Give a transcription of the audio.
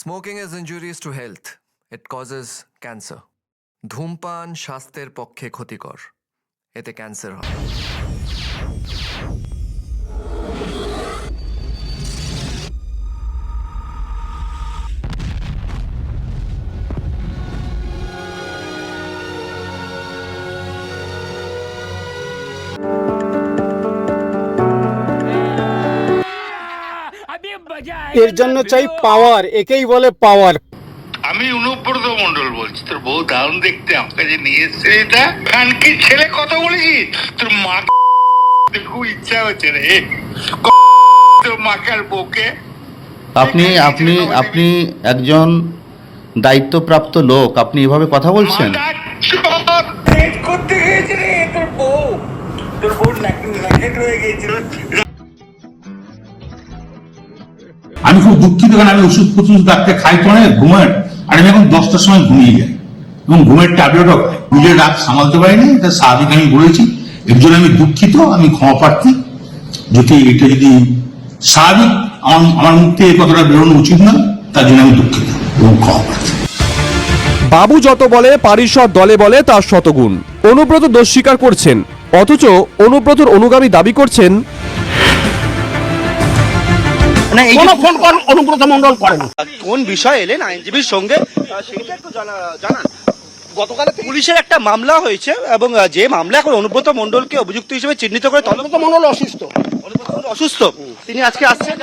Smoking is injurious to health it causes cancer ধূমপান স্বাস্থ্যের পক্ষে ক্ষতিকর। এতে ক্যান্সার হয়। এর জন্য চাই পাওয়ার একেই বলে পাওয়ার আমি অনুব্রত মন্ডল বলছি তোর বউ দারুণ দেখতে আমাকে যে নিয়ে এসছে। এটা কানকি ছেলে কথা বলেছি তোর মা খুব ইচ্ছা হচ্ছে রে। তোর মাকে আর বউকে। আপনি আপনি আপনি একজন দায়িত্বপ্রাপ্ত লোক আপনি এভাবে কথা বলছেন? করতে গিয়েছে রে তোর বউ। তোর বউ হয়ে গিয়েছিল। আমি খুব দুঃখিত কারণ আমি ওষুধ ফষুধ রাত্রে খাই তো অনেক, ঘুমের। আর আমি এখন দশটার সময় ঘুমিয়ে যাই। এবং ঘুমের ট্যাবলেটও নিজের রাত সামালতে পারিনি, এটা স্বাভাবিক আমি বলেছি। এর জন্য আমি দুঃখিত, আমি ক্ষমা প্রার্থী। যদি এটা যদি স্বাভাবিক, আমার আমার মুখ থেকে কথাটা বেরোনো উচিত না, তার জন্য আমি দুঃখিত এবং ক্ষমা প্রার্থী। বাবু যত বলে পারিষদ দলে বলে, তার শতগুণ। অনুব্রত দোষ স্বীকার করছেন। অথচ অনুব্রতর অনুগামী দাবি করছেন কোনো ফোন কল অনুব্রত মন্ডল করেন। কোন বিষয় এলেন আইনজীবীর সঙ্গে? সেটা একটু জানা জানান। গতকাল পুলিশের একটা মামলা হয়েছে এবং যে মামলা এখন অনুব্রত মণ্ডলকে অভিযুক্ত হিসেবে চিহ্নিত করে তদন্ত অনুব্রত মন্ডল অসুস্থ। অনুব্রত মণ্ডল অসুস্থ। তিনি আজকে আসছেন।